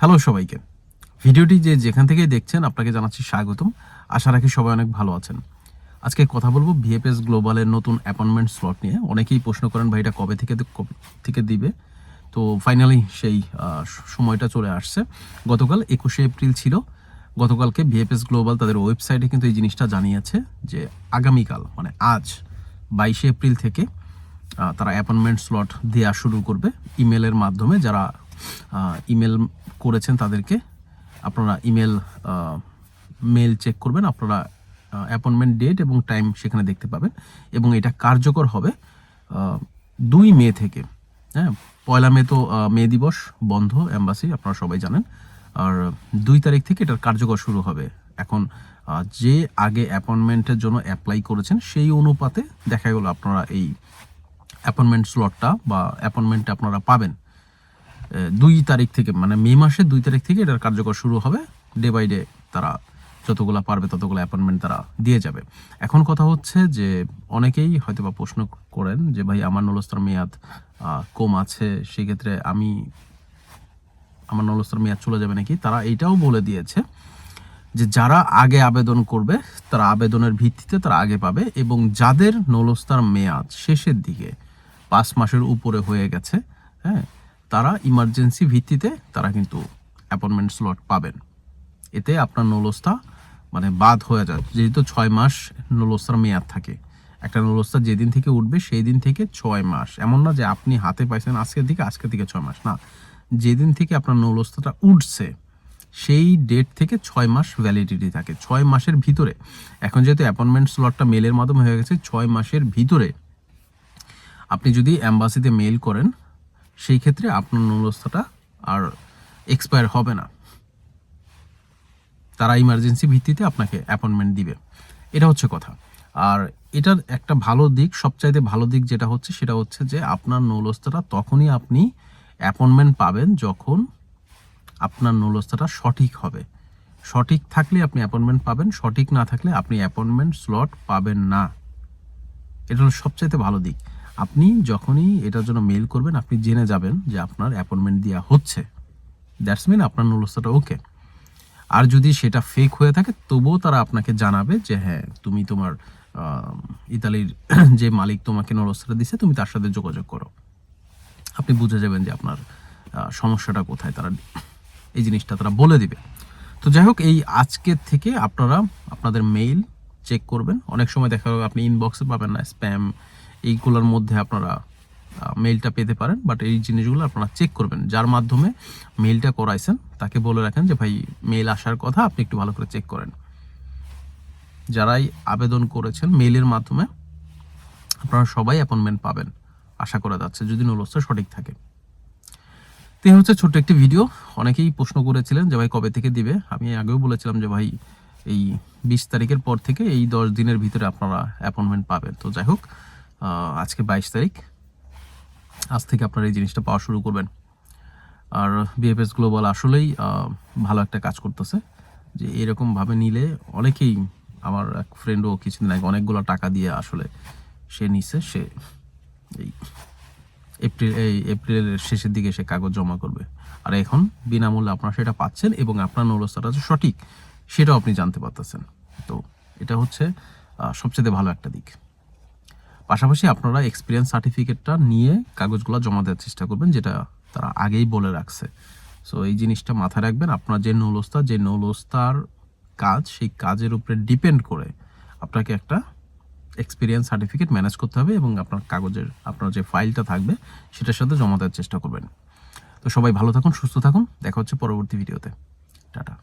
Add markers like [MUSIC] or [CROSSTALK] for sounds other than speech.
Hello সবাইকে। ভিডিওটি যে যেখান থেকে দেখছেন, আপনাকে জানাচ্ছি স্বাগতম। আশা রাখি সবাই অনেক ভালো আছেন। আজকে কথা বলব ভিএফএস গ্লোবালের নতুন অ্যাপয়েন্টমেন্ট স্লট নিয়ে। অনেকেই প্রশ্ন করেন, ভাই, এটা কবে থেকে থেকে দিবে? তো ফাইনালি সেই সময়টা চলে আসছে। গতকাল একুশে এপ্রিল ছিল। গতকালকে ভিএফএস গ্লোবাল তাদের ওয়েবসাইটে কিন্তু এই জিনিসটা জানিয়েছে যে আগামীকাল মানে আজ, বাইশে এপ্রিল থেকে তারা অ্যাপয়েন্টমেন্ট স্লট দেওয়া শুরু করবে। ইমেলের মাধ্যমে যারা ইমেল করেছেন তাদেরকে, আপনারা ইমেল মেল চেক করবেন, আপনারা অ্যাপয়েন্টমেন্ট ডেট এবং টাইম সেখানে দেখতে পাবেন। এবং এটা কার্যকর হবে দুই মে থেকে। হ্যাঁ পয়লা মে তো মে দিবস, বন্ধ অ্যাম্বাসি আপনারা সবাই জানেন। আর দুই তারিখ থেকে এটার কার্যকর শুরু হবে। এখন যে আগে অ্যাপয়েন্টমেন্টের জন্য অ্যাপ্লাই করেছেন, সেই অনুপাতে দেখা গেল আপনারা এই অ্যাপয়েন্টমেন্ট স্লটটা বা অ্যাপয়েন্টমেন্টটা আপনারা পাবেন। দুই তারিখ থেকে মানে মে মাসের দুই তারিখ থেকে এটার কার্যকর শুরু হবে। ডে বাই ডে তারা যতগুলা পারবে, ততগুলো অ্যাপয়েন্টমেন্ট তারা দিয়ে যাবে। এখন কথা হচ্ছে যে, অনেকেই হয়তো বা প্রশ্ন করেন যে, ভাই, আমার নলস্তর মেয়াদ কম আছে, সেক্ষেত্রে আমি, আমার নলস্তর মেয়াদ চলে যাবে নাকি? তারা এইটাও বলে দিয়েছে যে, যারা আগে আবেদন করবে, তারা আবেদনের ভিত্তিতে তারা আগে পাবে এবং যাদের নলস্তার মেয়াদ শেষের দিকে পাঁচ মাসের উপরে হয়ে গেছে হ্যাঁ ইমার্জেন্সি ভিত্তিতে তারা কিন্তু অ্যাপয়েন্টমেন্ট স্লট পাবেন। এতে আপনার নলস্তা মানে বাদ হয়ে যায়। যেহেতু ছয় মাস নলস্তার মেয়াদ থাকে। একটা নলস্তা যেদিন থেকে উঠবে সেই দিন থেকে ছয় মাস। এমন না যে আপনি হাতে পাইছেন আজকের দিকে, আজকের থেকে ছয় মাস। না, যেদিন থেকে আপনার নলস্তাটা উঠছে, সেই ডেট থেকে ছয় মাস ভ্যালিডিটি থাকে। ছয় মাসের ভিতরে। এখন যেহেতু অ্যাপয়েন্টমেন্ট স্লটটা মেলের মাধ্যমে হয়ে গেছে, ছয় মাসের ভিতরে আপনি যদি অ্যাম্বাসিতে মেল করেন সেই ক্ষেত্রে আপনার নলস্থাটা আর এক্সপায়ার হবে না। তারা ইমার্জেন্সি ভিত্তিতে আপনাকে অ্যাপয়েন্টমেন্ট দিবে। এটা হচ্ছে কথা। আর এটার একটা ভালো দিক, সবচাইতে ভালো দিক যেটা হচ্ছে, সেটা হচ্ছে যে আপনার নৌলস্থাটা তখনই আপনি অ্যাপয়েন্টমেন্ট পাবেন যখন আপনার নৌলস্থাটা সঠিক হবে। সঠিক থাকলে আপনি অ্যাপয়েন্টমেন্ট পাবেন, সঠিক না থাকলে আপনি অ্যাপয়েন্টমেন্ট স্লট পাবেন না। এটা হলো সবচাইতে ভালো দিক। আপনি যখনই এটার জন্য মেল করবেন, আপনি জেনে যাবেন যে আপনার অ্যাপয়েন্টমেন্ট দেওয়া হচ্ছে। দ্যাটস মিন আপনার নৌলস্থাটা ওকে আর যদি সেটা ফেক হয়ে থাকে, তবুও তারা আপনাকে জানাবে যে হ্যাঁ তুমি তোমার ইতালির [CLEARS THROAT] যে মালিক তোমাকে নলস্থাটা দিছে তুমি তার সাথে যোগাযোগ করো। আপনি বুঝে যাবেন যে আপনার সমস্যাটা কোথায়। তারা এই জিনিসটা তারা বলে দিবে। তো যাই হোক, এই আজকের থেকে আপনারা আপনাদের মেইল চেক করবেন। অনেক সময় দেখা যাবে আপনি ইনবক্সে পাবেন না স্প্যাম এইগুলোর মধ্যে আপনারা মেইলটা পেতে পারেন বাট এই জিনিসগুলো আপনারা চেক করবেন। যার মাধ্যমে মেইলটা করাইছেন, তাকে বলে রাখেন যে, ভাই মেইল আসার কথা আপনি একটু ভালো করে চেক করেন। যারাই আবেদন করেছেন মেইলের মাধ্যমে আপনারা সবাই অ্যাপয়েন্টমেন্ট পাবেন, আশা করা যাচ্ছে, যদি নলস্তা সঠিক থাকে। তো হচ্ছে ছোট্ট একটি ভিডিও অনেকেই প্রশ্ন করেছিলেন যে, ভাই, কবে থেকে দিবে? আমি আগেও বলেছিলাম যে, ভাই, এই বিশ তারিখের পর থেকে এই দশ দিনের ভিতরে আপনারা অ্যাপয়েন্টমেন্ট পাবেন। তো যাই হোক আজকে বাইশ তারিখ। আজ থেকে আপনারা এই জিনিসটা পাওয়া শুরু করবেন। আর বিএফএস গ্লোবাল আসলেই ভালো একটা কাজ করতেছে। যে এরকমভাবে নিলে অনেকেই, আমার এক ফ্রেন্ডও কিছুদিন আগে অনেকগুলো টাকা দিয়ে আসলে সে নিছে, সে এই এপ্রিল, এই এপ্রিলের শেষের দিকে সে কাগজ জমা করবে। আর এখন বিনামূল্যে আপনারা সেটা পাচ্ছেন এবং আপনার নলস্থাটা যে সঠিক, সেটাও আপনি জানতে পারতেছেন। তো এটা হচ্ছে সবচেয়ে ভালো একটা দিক। পাশাপাশি আপনারা এক্সপিরিয়েন্স সার্টিফিকেটটা নিয়ে কাগজগুলো জমা দেওয়ার চেষ্টা করবেন, যেটা তারা আগেই বলে রাখছে। সো এই জিনিসটা মাথায় রাখবেন, আপনার যে নৌলস্তা যে নৌলস্তার কাজ, সেই কাজের উপরে ডিপেন্ড করে আপনাকে একটা এক্সপিরিয়েন্স সার্টিফিকেট ম্যানেজ করতে হবে এবং আপনার কাগজের, আপনার যে ফাইলটা থাকবে, সেটার সাথে জমা দেওয়ার চেষ্টা করবেন। তো সবাই ভালো থাকুন, সুস্থ থাকুন, দেখা হচ্ছে পরবর্তী ভিডিওতে টাটা।